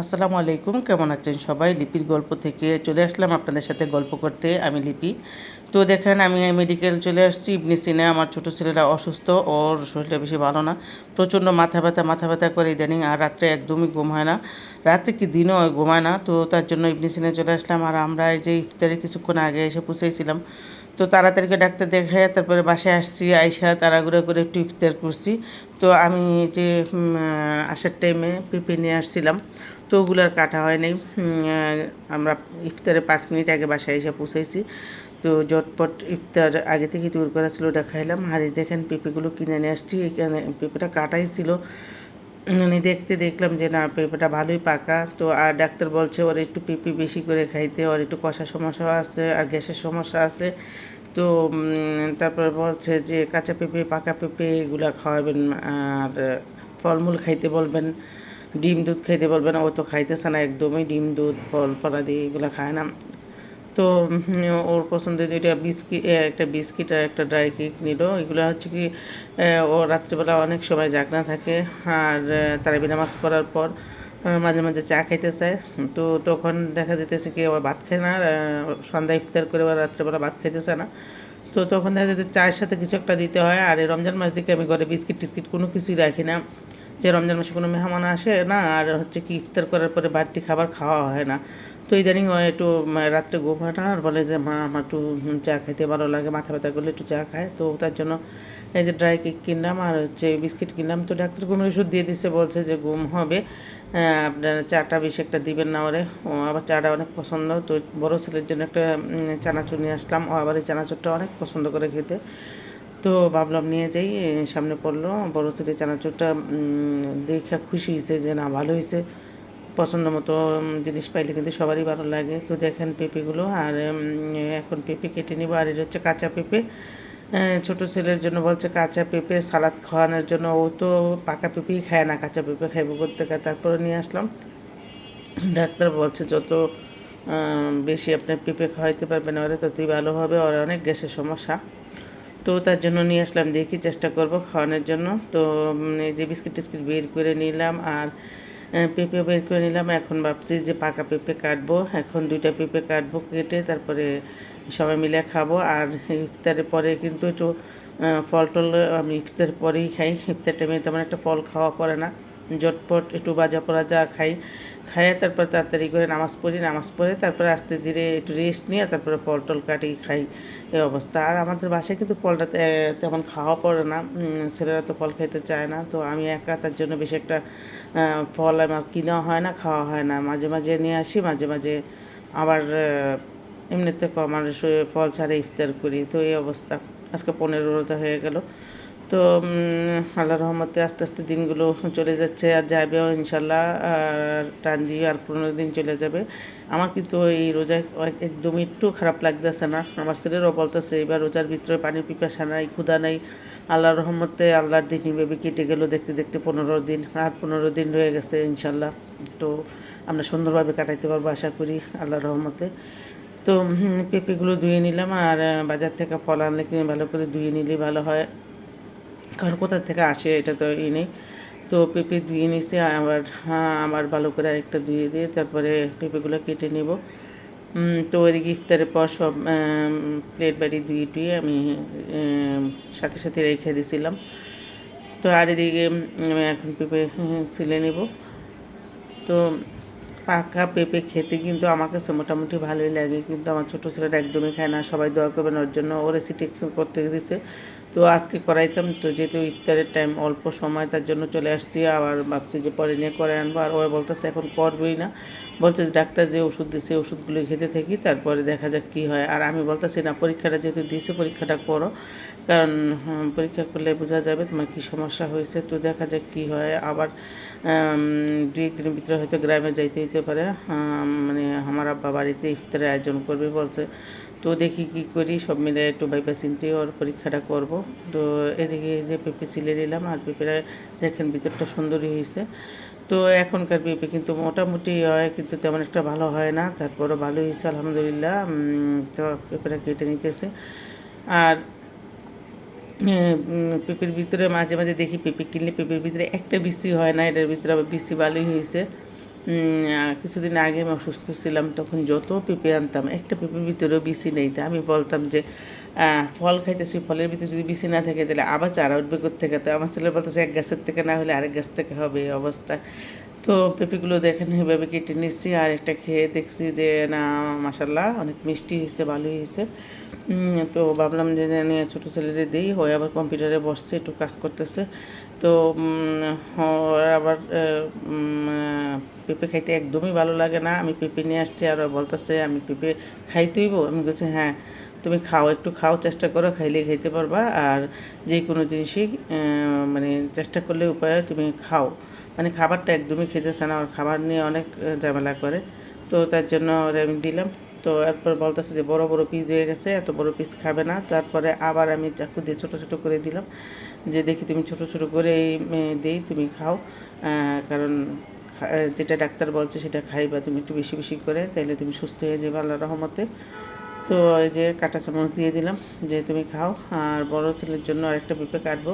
আসসালামু আলাইকুম, কেমন আছেন সবাই? লিপির গল্প থেকে চলে আসলাম আপনাদের সাথে গল্প করতে। আমি লিপি। তো দেখেন, আমি মেডিকেল চলে আসছি। ইবনি সিনে, আমার ছোটো ছেলেরা অসুস্থ, ওর শরীরটা বেশি ভালো না। প্রচণ্ড মাথা ব্যথা মাথা ব্যথা করে ইদানিং, আর রাত্রে একদমই ঘুম হয় না। রাত্রে কি দিনও ঘুমায় না। তো তার জন্য ইবনি সিনে চলে আসলাম। আর আমরা এই যে ইফতারে কিছুক্ষণ আগে এসে পুষেছিলাম তো তাড়াতাড়ি ডাক্তার দেখায় তারপরে বাসায় আসছি, আইসা তাড়াগুড়ো করে একটু ইফতার করছি। তো আমি যে আসার টাইমে পেঁপে নিয়ে আসছিলাম, তো ওগুলো আর কাটা হয় নাই। আমরা ইফতারে পাঁচ মিনিট আগে বাসায় এসে পৌঁছাইছি। তো জটপট ইফতার আগে থেকে তৈরি করা ছিল, ওটা খাইলাম। এই দেখেন পেঁপেগুলো কিনে নিয়ে আসছি, এখানে পেঁপেটা কাটাই ছিল। মানে দেখতে দেখলাম যে, না, পেঁপেটা ভালোই পাকা। তো আর ডাক্তার বলছে, ওর একটু পেঁপে বেশি করে খাইতে, ওর একটু কষা সমস্যা আছে আর গ্যাসের সমস্যা আছে। তো তারপরে বলছে যে, কাঁচা পেঁপে, পাকা পেঁপে এগুলো খাওয়াবেন, আর ফলমূল খাইতে বলবেন, ডিম দুধ খাইতে বলবেন। ও তো খাইতেছে না, একদমই ডিম দুধ, ফল ফলাদি এগুলো খায় না। তো ওর পছন্দের দুইটা বিস্কিট একটা বিস্কিট আর একটা ড্রাই কেক নিল। এগুলো হচ্ছে কি ও রাত্রিবেলা অনেক সময় জাগনা থাকে। আর তারাবি নামাজ পড়ার পর মাঝে মাঝে চা খাইতে চায়। তো তখন দেখা যেতেছে কি আবার ভাত খায় না। সন্ধ্যা ইফতার করে আবার রাত্রেবেলা ভাত খাইতে চায় না। তো তখন দেখা যেতে চায়ের সাথে কিছু একটা দিতে হয়। আর এই রমজান মাস দিকে আমি ঘরে বিস্কিট টিস্কিট কোনো কিছুই রাখি না। যে রমজান মাসে কোনো মেহমান আসে না। আর হচ্ছে কি, ইফতার করার পরে বাড়তি খাবার খাওয়া হয় না। তো ইদানিং ও একটু রাত্রে ঘুম হয় আর বলে যে, মা, আমার একটু চা খাইতে ভালো লাগে, মাথা ব্যথা করলে একটু চা খায়। তো তার জন্য এই যে ড্রাই কেক কিনলাম, আর হচ্ছে বিস্কিট কিনলাম। তো ডাক্তার কোনো ওষুধ দিয়ে দিচ্ছে বলছে যে, ঘুম হবে। আপনার চাটা বেশি একটা দিবেন না ওরে। ও আবার চাটা অনেক পছন্দ। তো বড় ছেলের জন্য একটা চানাচুর নিয়ে আসলাম। ও আবার এই চানাচুরটা অনেক পছন্দ করে খেতে। তো ভাবলাম নিয়ে যাই সামনে পড়ল। বড় ছেলে চানাচুরটা দেখে খুশি হয়েছে যে, না, ভালো হয়েছে পছন্দ মতো জিনিস পাইলে কিন্তু সবারই ভালো লাগে। তো দেখেন পেঁপেগুলো, আর এখন পেঁপে কেটে নিব। আর এটা হচ্ছে কাঁচা পেঁপে। ছোট ছেলের জন্য বলছে কাঁচা পেঁপে সালাদ খাওয়ানোর জন্য। ও তো পাকা পেঁপেই খায় না, কাঁচা পেঁপে খাইব করতে। খায় তারপরে নিয়ে আসলাম। ডাক্তার বলছে যত বেশি আপনি পেঁপে খাওয়াইতে পারবেন, ওরা ততই ভালো হবে। ওর অনেক গ্যাসের সমস্যা। তো তার জন্য নিয়ে আসলাম। দেখি চেষ্টা করব খাওয়ানোর জন্য। তো এই যে বিস্কিট টিস্কিট বের করে নিলাম। আর পেঁপে বের করে নিলাম। এখন ভাবছি যে পাকা পেঁপে কাটবো। এখন দুইটা পেঁপে কাটবো, কেটে তারপরে সবাই মিলে খাব। আর ইফতারের পরে কিন্তু একটু ফল টল আমি ইফতার পরেই খাই। ইফতার টাইমে তেমন একটা ফল খাওয়া পড়ে না। জটপট একটু বাজা পোড়া যা খাই, খাইয়ে তারপর তাড়াতাড়ি করে নামাজ পড়ি, নামাজ পড়ে তারপরে আস্তে ধীরে একটু রেস্ট নিয়ে তারপরে ফল টল কাটি খাই এই অবস্থা। আর আমাদের বাসায় কিন্তু ফলটা তেমন খাওয়া পড়ে না ছেলেরা তো ফল খেতে চায় না, তো আমি একা তার জন্য বেশি একটা ফল আমার কিনা হয় না, খাওয়া হয় না। মাঝে মাঝে নিয়ে আসি, মাঝে মাঝে আবার এমনিতে কম ফল ছাড়া ইফতার করি, তো এই অবস্থা। আজকে পনেরো রোজা হয়ে গেল। তো আল্লাহ রহমতে আস্তে আস্তে দিনগুলো চলে যাচ্ছে, আর যাবেও ইনশাল্লাহ, আর টান দিয়ে আর পনেরো দিন চলে যাবে। আমার কিন্তু এই রোজায় অনেক- একদমই একটু খারাপ লাগতেছে না। আমার ছেলেরও বলতেছে, এবার রোজার ভিতরে পানির পিপাসা নাই, ক্ষুধা নাই। আল্লাহর রহমতে আল্লাহর দিন ভেবে কেটে গেল দেখতে দেখতে পনেরো দিন, আর পনেরো দিন রয়ে গেছে ইনশাল্লাহ। তো আমরা সুন্দরভাবে কাটাইতে পারব আশা করি আল্লাহর রহমতে। তো পেঁপেগুলো ধুয়ে নিলাম, আর বাজার থেকে ফল আনলে কিনে ভালো করে ধুয়ে নিলে ভালো হয়। কারণ কোথা থেকে আসে এটা তো ই নেই। তো পেঁপে ধুয়ে নিছি আবার হ্যাঁ আবার ভালো করে একটা ধুয়ে দিয়ে তারপরে পেঁপেগুলো কেটে নেব। তো ওইদিকে ইফতারের পর সব প্লেট বাড়ি ধুয়ে টুয়ে আমি সাথে সাথে রেখে দিয়েছিলাম। তো আর এদিকে আমি এখন পেঁপে ছিলে নেব। তো পাকা পেঁপে খেতে কিন্তু আমার কাছে মোটামুটি ভালোই লাগে, কিন্তু আমার ছোটো ছেলেটা একদমই খায় না। সবাই দোয়া করবেন ওর জন্য। ও রেসিটেকশন করতে দিছে। তো আজকে করাইতাম তো যেহেতু ইফতারের টাইম অল্প সময়, তার জন্য চলে আসছি। আবার ভাবছি যে পরে নিয়ে করে আনব। আর ও বলতেছে এখন করবই না। বলছে ডাক্তার যে ওষুধ দিছে ওষুধগুলো খেতে থাকি, তারপরে দেখা যাক কী হয়। আর আমি বলতেছি, না, পরীক্ষাটা যেহেতু দিয়েছে, পরীক্ষাটা করো। কারণ পরীক্ষা করলে বোঝা যাবে তোমার কী সমস্যা হয়েছে। তো দেখা যাক কী হয়। আবার দুই একদিনের ভিতরে হয়তো গ্রামে যাইতে হইতে পারে। মানে আমার আব্বা বাড়িতে ইফতারের আয়োজন করবে বলছে। তো দেখি কি করি, সব মিলে একটু ভাইবা চিনতে ওর পরীক্ষাটা করব। তো এদিকে যে পেঁপে সিলে নিলাম, আর পেঁপেটা দেখেন ভিতরটা সুন্দরই হয়েছে তো এখনকার পেঁপে কিন্তু মোটামুটি হয়, কিন্তু তেমন একটা ভালো হয় না, তারপরও ভালো হয়েছে আলহামদুলিল্লাহ। তো পেঁপেটা কেটে নিতেছে। আর পেঁপের ভিতরে মাঝে মাঝে দেখি পেঁপে কিনলে পেঁপের ভিতরে একটা বিসি হয় না, এটার ভিতরে আবার বিসি ভালোই হয়েছে কিছুদিন আগে আমি অসুস্থ ছিলাম, তখন যত পেঁপে আনতাম, একটা পেঁপের ভিতরেও বিসি নেই। তা আমি বলতাম যে ফল খাইতেছি, ফলের ভিতরে যদি বিসি না থাকে, তাহলে আবার চারা উঠবে থেকে তো আমার ছেলে বলতেছে, এক গাছের থেকে না হলে আরেক গাছ থেকে হবে এই অবস্থা। তো পেঁপেগুলো দেখেন, এভাবে কেটে নিচ্ছি, আর একটা খেয়ে দেখছি যে, না মাসাল্লাহ অনেক মিষ্টি হয়েছে ভালোই হয়েছে। তো ভাবলাম যে ছোটো ছেলেদের দিই। হয়ে আবার কম্পিউটারে বসছে, একটু কাজ করতেছে। তো আবার পেঁপে খাইতে একদমই ভালো লাগে না। আমি পেঁপে নিয়ে আসছি, আর বলতেছে, আমি পেঁপে খাইতেইব আমি বলছি হ্যাঁ তুমি খাও, একটু খাও, চেষ্টা করো, খাইলে খাইতে পারবা। আর যে কোনো জিনিসই মানে চেষ্টা করলে উপায় হয়, তুমি খাও। মানে খাবারটা একদমই খেতেছে না আর খাবার নিয়ে অনেক ঝামেলা করে। তো তার জন্য আমি দিলাম। তো এরপর বলতেছে যে বড় বড় পিস হয়ে গেছে, এত বড় পিস খাবে না। তারপরে আবার আমি চাকু দিয়ে ছোটো ছোটো করে দিলাম। যে দেখি তুমি ছোটো ছোটো করে দিই তুমি খাও। কারণ যেটা ডাক্তার বলছে সেটা খাইবা তুমি একটু বেশি বেশি করে, তাইলে তুমি সুস্থ হয়ে যাবে আল্লাহ রহমতে। তো এই যে কাঁটা চামচ দিয়ে দিলাম যে তুমি খাও। আর বড় ছেলের জন্য আরেকটা পেঁপে কাটবো।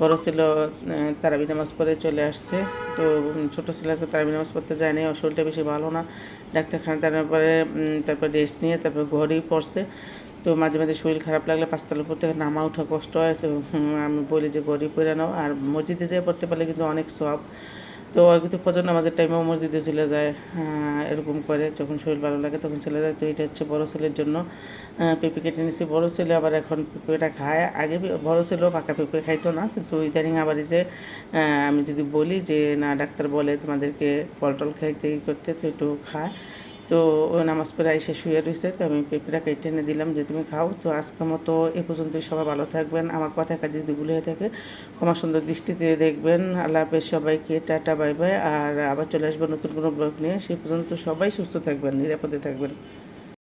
বড় ছিল তারাবি নামাজ পড়ে চলে আসছে। তো ছোটো ছেলে আজকে তারাবি নামাজ পড়তে যায়নি ওর শরীরটা বেশি ভালো না। ডাক্তারখানা তারপরে পরে তারপর রেস্ট নিয়ে তারপর ঘরেই পড়ছে। তো মাঝে মাঝে শরীর খারাপ লাগলে পাঁচতলার উপর থেকে নামা ওঠা কষ্ট হয়। তো আমি বলি যে গরিব পড়ে নাও। আর মসজিদে যেয়ে পড়তে পারলে কিন্তু অনেক সব তো কিন্তু ফজর নামাজের টাইমেও মসজিদে চলে যায় এরকম করে। যখন শরীর ভালো লাগে তখন চলে যায়। তো এটা হচ্ছে বড়ো ছেলের জন্য পেঁপে কেটে নিয়েছি। বড়ো ছেলে আবার এখন পেঁপেটা খায়। আগে বড়ো ছেলেও পাকা পেঁপে খাইতো না। কিন্তু ইদানিং আবার যে আমি যদি বলি যে, না, ডাক্তার বলে তোমাদেরকে ফল টল খাইতে করতে, তো একটু খায় তো ও নামাজ পড়ে এসে শুয়ে রয়েছে তো আমি পেঁপেটা কেটে এনে দিলাম। যে তুমি খাও, তো আজকের মতো এ পর্যন্তই। সবাই ভালো থাকবেন। আমার কথা কাজে যদি ভুলে থাকে, ক্ষমা সুন্দর দৃষ্টিতে দেখবেন। আল্লাহ হাফেজ, সবাইকে টাটা, বাই বাই। আর আবার চলে আসব নতুন কোনো ব্লগ নিয়ে। সে পর্যন্ত সবাই সুস্থ থাকবেন, নিরাপদে থাকবেন।